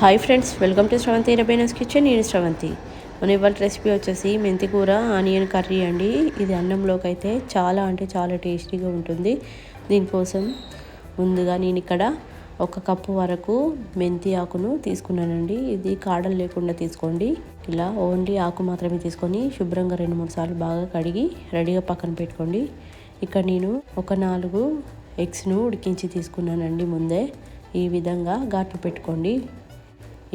Hi friends welcome to Sravanthi రబేనస్ kitchen నేను శ్రవంతి మన ఇవాళ రెసిపీ వచ్చేసి మెంతి కూర ఆనియన్ కర్రీ అండి. ఇది అన్నంలోకి అయితే చాలా అంటే చాలా టేస్టీగా ఉంటుంది. దీనికోసం ముందుగా నేను ఇక్కడ ఒక కప్పు వరకు మెంతి ఆకును తీసుకున్నానండి. ఇది కాడలు లేకుండా తీసుకోండి. ఇలా ఓన్లీ ఆకు మాత్రమే తీసుకొని శుభ్రంగా రెండు మూడు సార్లు బాగా కడిగి రెడీగా పక్కన పెట్టుకోండి. ఇక్కడ నేను ఒక నాలుగు ఎగ్స్ను ఉడికించి తీసుకున్నానండి ముందే. ఈ విధంగా ఘాట్లు పెట్టుకోండి.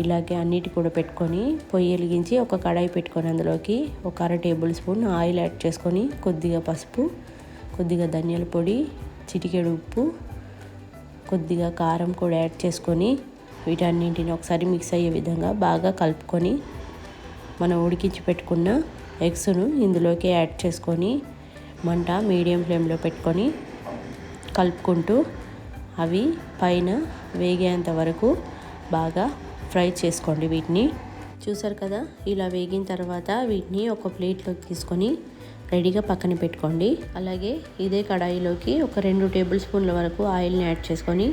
ఇలాగే అన్నిటి కూడా పెట్టుకొని పొయ్యి వెలిగించి ఒక కడాయి పెట్టుకొని అందులోకి ఒక అర టేబుల్ స్పూన్ ఆయిల్ యాడ్ చేసుకొని కొద్దిగా పసుపు కొద్దిగా ధనియాల పొడి చిటికెడు ఉప్పు కొద్దిగా కారం కూడా యాడ్ చేసుకొని వీటన్నింటిని ఒకసారి మిక్స్ అయ్యే విధంగా బాగా కలుపుకొని మనం ఉడికించి పెట్టుకున్న ఎగ్స్ను ఇందులోకి యాడ్ చేసుకొని మంట మీడియం ఫ్లేమ్లో పెట్టుకొని కలుపుకుంటూ అవి పైన వేగేంత వరకు బాగా ఫ్రై చేసుకోండి వీటిని. చూసారు కదా? ఇలా వేగిన తర్వాత వీటిని ఒక ప్లేట్లోకి తీసుకొని రెడీగా పక్కన పెట్టుకోండి. అలాగే ఇదే కడాయిలోకి ఒక రెండు టేబుల్ స్పూన్ల వరకు ఆయిల్ని యాడ్ చేసుకొని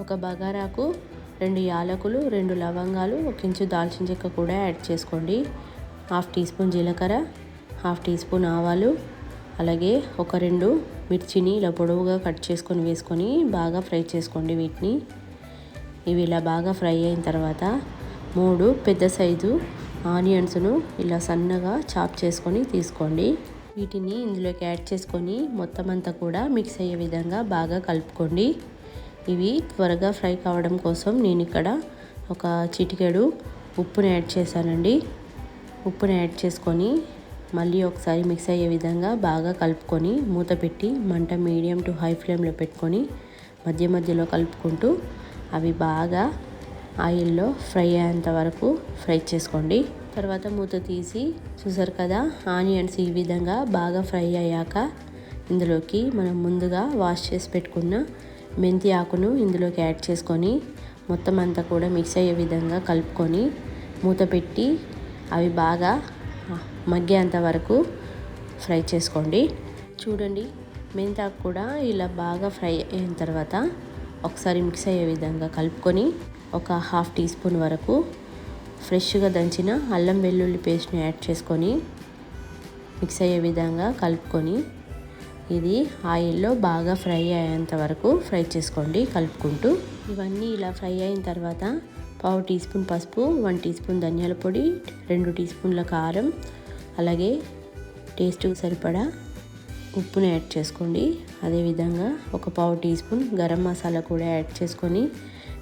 ఒక బగారాకు రెండు యాలకులు రెండు లవంగాలు ఒక ఇంచు దాల్చిన చెక్క కూడా యాడ్ చేసుకోండి. హాఫ్ టీ స్పూన్ జీలకర్ర హాఫ్ టీ స్పూన్ ఆవాలు అలాగే ఒక రెండు మిర్చిని ఇలా పొడవుగా కట్ చేసుకొని వేసుకొని బాగా ఫ్రై చేసుకోండి వీటిని. ఇవి ఇలా బాగా ఫ్రై అయిన తర్వాత మూడు పెద్ద సైజు ఆనియన్స్ను ఇలా సన్నగా చాప్ చేసుకొని తీసుకోండి. వీటిని ఇందులోకి యాడ్ చేసుకొని మొత్తం అంతా కూడా మిక్స్ అయ్యే విధంగా బాగా కలుపుకోండి. ఇవి త్వరగా ఫ్రై కావడం కోసం నేను ఇక్కడ ఒక చిటికెడు ఉప్పుని యాడ్ చేశానండి. ఉప్పుని యాడ్ చేసుకొని మళ్ళీ ఒకసారి మిక్స్ అయ్యే విధంగా బాగా కలుపుకొని మూత పెట్టి మంట మీడియం టు హై ఫ్లేమ్లో పెట్టుకొని మధ్య మధ్యలో కలుపుకుంటూ అవి బాగా ఆయిల్లో ఫ్రై అయ్యేంత వరకు ఫ్రై చేసుకోండి. తర్వాత మూత తీసి చూసారు కదా ఆనియన్స్ ఈ విధంగా బాగా ఫ్రై అయ్యాక ఇందులోకి మనం ముందుగా వాష్ చేసి పెట్టుకున్న మెంతి ఆకును ఇందులోకి యాడ్ చేసుకొని మొత్తం అంతా కూడా మిక్స్ అయ్యే విధంగా కలుపుకొని మూత పెట్టి అవి బాగా మగ్గేంత వరకు ఫ్రై చేసుకోండి. చూడండి మెంతాకు కూడా ఇలా బాగా ఫ్రై అయిన తర్వాత ఒకసారి మిక్స్ అయ్యే విధంగా కలుపుకొని ఒక హాఫ్ టీ స్పూన్ వరకు ఫ్రెష్గా దంచిన అల్లం వెల్లుల్లి పేస్ట్ని యాడ్ చేసుకొని మిక్స్ అయ్యే విధంగా కలుపుకొని ఇది ఆయిల్లో బాగా ఫ్రై అయ్యేంత వరకు ఫ్రై చేసుకోండి కలుపుకుంటూ. ఇవన్నీ ఇలా ఫ్రై అయిన తర్వాత పావు టీ స్పూన్ పసుపు వన్ టీ స్పూన్ ధనియాల పొడి రెండు టీ స్పూన్ల కారం అలాగే టేస్ట్కి సరిపడా ఉప్పుని యాడ్ చేసుకోండి. అదేవిధంగా ఒక పావు టీ స్పూన్ గరం మసాలా కూడా యాడ్ చేసుకొని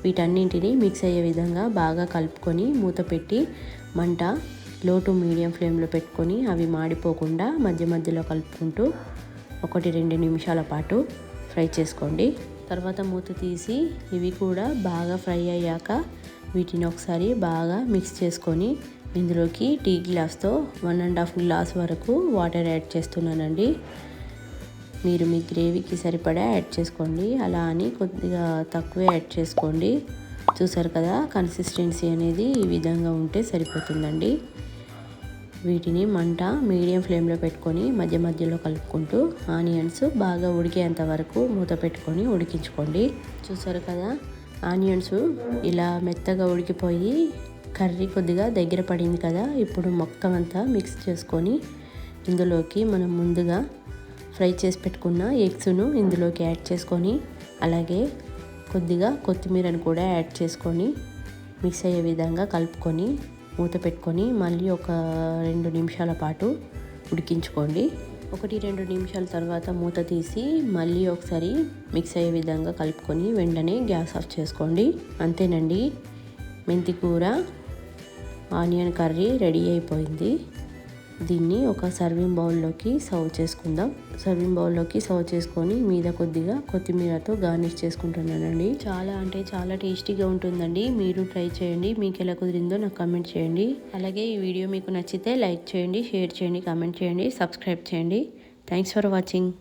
వీటన్నింటిని మిక్స్ అయ్యే విధంగా బాగా కలుపుకొని మూత పెట్టి మంట లో టు మీడియం ఫ్లేమ్లో పెట్టుకొని అవి మాడిపోకుండా మధ్య మధ్యలో కలుపుకుంటూ ఒకటి రెండు నిమిషాల పాటు ఫ్రై చేసుకోండి. తర్వాత మూత తీసి ఇవి కూడా బాగా ఫ్రై అయ్యాక వీటిని ఒకసారి బాగా మిక్స్ చేసుకొని ఇందులోకి టీ గ్లాస్తో వన్ అండ్ హాఫ్ గ్లాస్ వరకు వాటర్ యాడ్ చేస్తున్నానండి. మీరు మీ గ్రేవీకి సరిపడా యాడ్ చేసుకోండి. అలా అని కొద్దిగా తక్కువే యాడ్ చేసుకోండి. చూసారు కదా కన్సిస్టెన్సీ అనేది ఈ విధంగా ఉంటే సరిపోతుందండి. వీటిని మంట మీడియం ఫ్లేమ్లో పెట్టుకొని మధ్య మధ్యలో కలుపుకుంటూ ఆనియన్స్ బాగా ఉడికేంత వరకు మూత పెట్టుకొని ఉడికించుకోండి. చూసారు కదా ఆనియన్స్ ఇలా మెత్తగా ఉడికిపోయి కర్రీ కొద్దిగా దగ్గర పడింది కదా ఇప్పుడు మొత్తం అంతా మిక్స్ చేసుకొని ఇందులోకి మనం ముందుగా ఫ్రై చేసి పెట్టుకున్న ఎగ్స్ను ఇందులోకి యాడ్ చేసుకొని అలాగే కొద్దిగా కొత్తిమీరను కూడా యాడ్ చేసుకొని మిక్స్ అయ్యే విధంగా కలుపుకొని మూత పెట్టుకొని మళ్ళీ ఒక రెండు నిమిషాల పాటు ఉడికించుకోండి. ఒకటి రెండు నిమిషాల తర్వాత మూత తీసి మళ్ళీ ఒకసారి మిక్స్ అయ్యే విధంగా కలుపుకొని వెంటనే గ్యాస్ ఆఫ్ చేసుకోండి. అంతేనండి. మెంతి కూర ఆనియన్ కర్రీ రెడీ అయిపోయింది. దీన్ని ఒక సర్వింగ్ బౌల్లోకి సర్వ్ చేసుకుందాం. సర్వింగ్ బౌల్లోకి సర్వ్ చేసుకొని మీద కొద్దిగా కొత్తిమీరతో గార్నిష్ చేసుకుంటున్నానండి. చాలా అంటే చాలా టేస్టీగా ఉంటుందండి. మీరు ట్రై చేయండి. మీకు ఎలా కుదిరిందో నాకు కమెంట్ చేయండి. అలాగే ఈ వీడియో మీకు నచ్చితే లైక్ చేయండి షేర్ చేయండి కమెంట్ చేయండి సబ్స్క్రైబ్ చేయండి. Thanks for watching